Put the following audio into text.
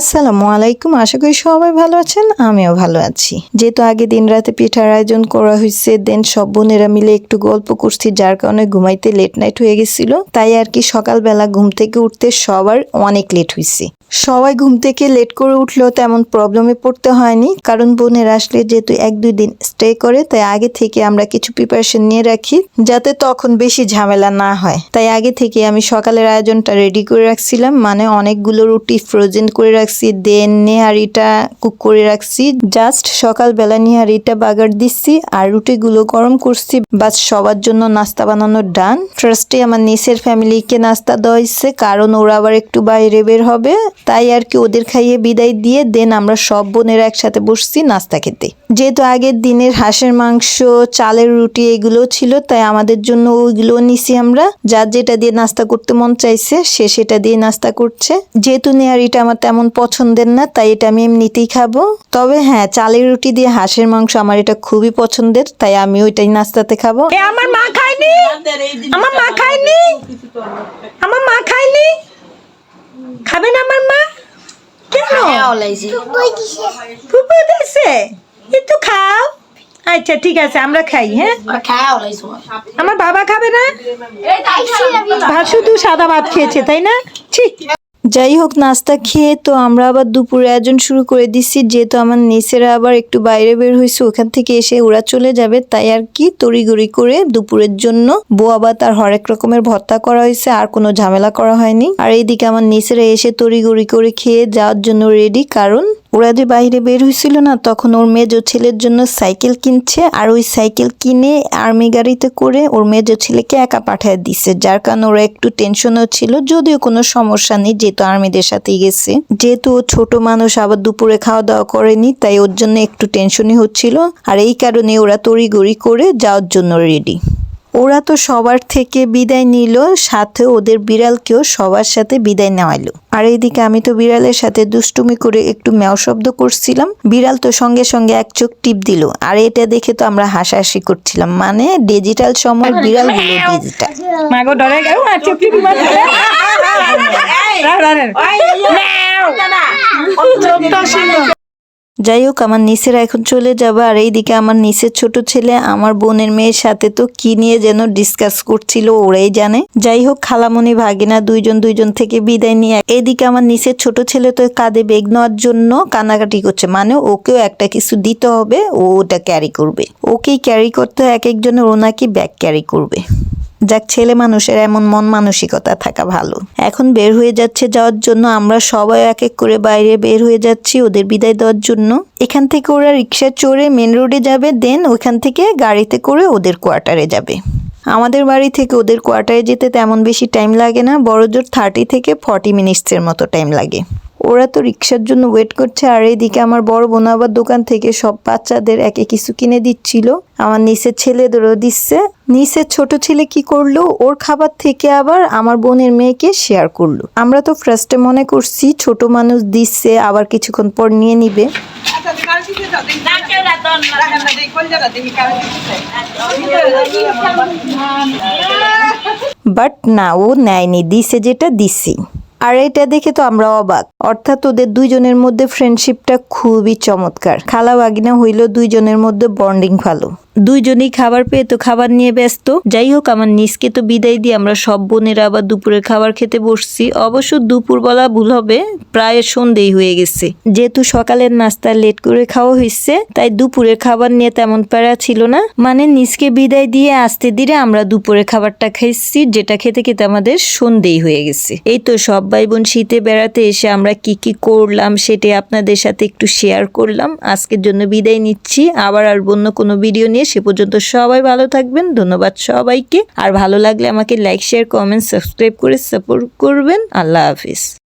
আসসালামু আলাইকুম। আশা করি সবাই ভালো আছেন, আমিও ভালো আছি। যেহেতু আগে দিন রাতে পিঠার আয়োজন করা হয়েছে, দেন সব বোনেরা মিলে একটু গল্প করছি, যার কারণে ঘুমাইতে লেট নাইট হয়ে গেছিল। তাই আর কি সকালবেলা ঘুম থেকে উঠতে সবার অনেক লেট হয়েছে সবাই ঘুম থেকে লেট করে উঠলেও তেমন প্রবলেমে পড়তে হয়নি। কারণ বোনের আসলে যেহেতু এক দুই দিন স্টে করে, তাই আগে থেকে আমরা কিছু প্রিপারেশন নিয়ে রাখি, যাতে তখন বেশি ঝামেলা না হয়। তাই আগে থেকে আমি সকালের আয়োজনটা রেডি করে রাখছিলাম মানে অনেকগুলো রুটি ফ্রোজেন করে রাখছি, দেন নেহারিটা কুক করে রাখছি। জাস্ট সকালবেলা নেহারিটা বাগার দিচ্ছি, আর রুটিগুলো গরম করছি। বাস সবার জন্য নাস্তা বানানোর ডান ফার্স্টে আমার নিসের ফ্যামিলিকে নাস্তা দেওয়া কারণ ওরা আবার একটু বাইরে বের হবে। তাই আর কি ওদের খাইয়ে বিদায় দিয়ে দেন আমরা সব বোনেরা একসাথে বসছি নাস্তা খেতে। যেহেতু আগের দিনের হাঁসের মাংস, চালের রুটি এগুলো ছিল, তাই আমাদের জন্য ওইগুলো নিছি আমরা। যার যেটা দিয়ে নাস্তা করতে মন চাইছে, সে সেটা দিয়ে নাস্তা করছে। যেহেতু নেহারিটা আমার তেমন পছন্দের না, তাই এটা আমি এমনিতেই খাব। তবে হ্যাঁ চালের রুটি দিয়ে হাঁসের মাংস আমার এটা খুবই পছন্দের, তাই আমি ওইটাই নাস্তাতে খাব। আমার মা খায়নি? আমার মা খায়নি? আমার মা খায়নি? খাবে না আমার মা? কেন? ফুপু দিছে? একটু খাও। আচ্ছা ঠিক আছে আমরা খাই হ্যাঁ? আমার বাবা খাবে না? ভাসু শুধু সাদা ভাত খেয়েছে তাই না? যাই হোক নাস্তা খেয়ে তো আমরা আবার দুপুরে আয়োজন শুরু করে দিচ্ছি যেহেতু আমার নিচেরা আবার একটু বাইরে বের হয়েছে ওখান থেকে এসে ওরা চলে যাবে, তাই আর কি তড়িগড়ি করে দুপুরের জন্য বোয়াবা তার হরেক রকমের ভর্তা করা হয়েছে, আর কোনো ঝামেলা করা হয়নি। আর এইদিকে আমার নিচেরা এসে তড়িগড়ি করে খেয়ে যাওয়ার জন্য রেডি কারণ ওরা যে বাইরে বের হয়েছিল না, তখন ওর মেজো ছেলের জন্য সাইকেল কিনছে আর ওই সাইকেল কিনে আর্মি গাড়িতে করে ওর মেজো ছেলেকে একা পাঠিয়ে দিছে। যার কারণে ওরা একটু টেনশনও ছিল, যদিও কোনো সমস্যা নেই, যেহেতু আর্মিদের সাথেই গেছে। যেহেতু ও ছোট মানুষ, আবার দুপুরে খাওয়া দাওয়া করেনি, তাই ওর জন্য একটু টেনশনই হচ্ছিল। আর এই কারণে ওরা তড়িগড়ি করে যাওয়ার জন্য রেডি ওরা তো সবার থেকে বিদায় নিল সাথে ওদের বিড়ালকেও সবার সাথে বিদায় নেওয়ালো আর এইদিকে আমি তো বিড়ালের সাথে দুষ্টুমি করে একটু ম্যাও শব্দ করছিলাম বিড়াল তো সঙ্গে সঙ্গে এক চোখ টিপ দিল আর এটা দেখে তো আমরা হাসাহাসি করছিলাম মানে ডিজিটাল সময় বিড়ালগুলো ডিজিটাল মাগো ডরে গেল যাই হোক আমার নিচেরা এখন চলে যাবে। আর এইদিকে আমার নিচের ছোট ছেলে, আমার বোনের মেয়ের সাথে তো কি নিয়ে যেন ডিসকাস করছিল ওরাই জানে। যাই হোক খালামণি ভাগিনা দুইজন দুইজন থেকে বিদায় নিয়ে এইদিকে আমার নিচের ছোট ছেলে তো কাঁধে বেগ নেওয়ার জন্য কান্নাকাটি করছে। মানে ওকেও একটা কিছু দিতে হবে, ও ওটা ক্যারি করবে। ওকেই ক্যারি করতে এক একজনের ও নাকি ব্যাগ ক্যারি করবে। যাক, ছেলে মানুষের এমন মন মানসিকতা থাকা ভালো। এখন বের হয়ে যাচ্ছে যাওয়ার জন্য, আমরা সবাই এক এক করে বাইরে বের হয়ে যাচ্ছি ওদের বিদায় দেওয়ার জন্য। এখান থেকে ওরা রিক্সা চড়ে মেন রোডে যাবে দেন ওখান থেকে গাড়িতে করে ওদের কোয়ার্টারে যাবে। আমাদের বাড়ি থেকে ওদের কোয়ার্টারে যেতে তেমন বেশি টাইম লাগে না, বড়জোর থার্টি থেকে ফর্টি মিনিটসের মতো টাইম লাগে। ওরা তো রিক্সার জন্য ওয়েট করছে আর এইদিকে আমার বড় বোন আবার দোকান থেকে সব বাচ্চাদের একে কিছু কিনে দিচ্ছিল। আমার নিচের ছেলেদেরও দিচ্ছে। নিচের ছোট ছেলে কি করল? ওর খাবার থেকে আবার আমার বোনের মেয়েকে শেয়ার করল। আমরা তো ফার্স্টে মনে করছি ছোট মানুষ দিচ্ছে আবার কিছুক্ষণ পর নিয়ে নিবে। বাট না ও নেয়নি দিছে যেটা দিছি। আর এটা দেখে তো আমরা অবাক। অর্থাৎ ওদের দুইজনের মধ্যে ফ্রেন্ডশিপটা খুবই চমৎকার। খালা বাগিনা হইল দুইজনের মধ্যে বন্ডিং ভালো। দুইজনেই খাবার পেয়ে তো খাবার নিয়ে ব্যস্ত। যাই হোক, আমার নিজকে তো বিদায় দিয়ে আমরা সব বোনেরা আবার দুপুরের খাবার খেতে বসছি। অবশ্য দুপুর বলা ভুল হবে, প্রায় সন্ধেই হয়ে গেছে। যেহেতু সকালের নাস্তা লেট করে খাওয়া হয়েছে তাই দুপুরের খাবার নিয়ে তেমন প্যারা ছিল না। মানে নিজকে বিদায় দিয়ে আসতে দিলে আমরা দুপুরের খাবারটা খাইছি, যেটা খেতে খেতে আমাদের সন্ধেই হয়ে গেছে। এই তো সব ভাই বোন শীতে বেড়াতে এসে আমরা কি কি করলাম সেটি আপনাদের সাথে একটু শেয়ার করলাম। আজকের জন্য বিদায় নিচ্ছি। আবার আর অন্য কোনো ভিডিও নিয়ে সে পর্যন্ত সবাই ভালো থাকবেন। ধন্যবাদ সবাইকে। আর ভালো লাগলে আমাকে লাইক শেয়ার কমেন্ট সাবস্ক্রাইব করে সাপোর্ট করবেন। আল্লাহ হাফিজ।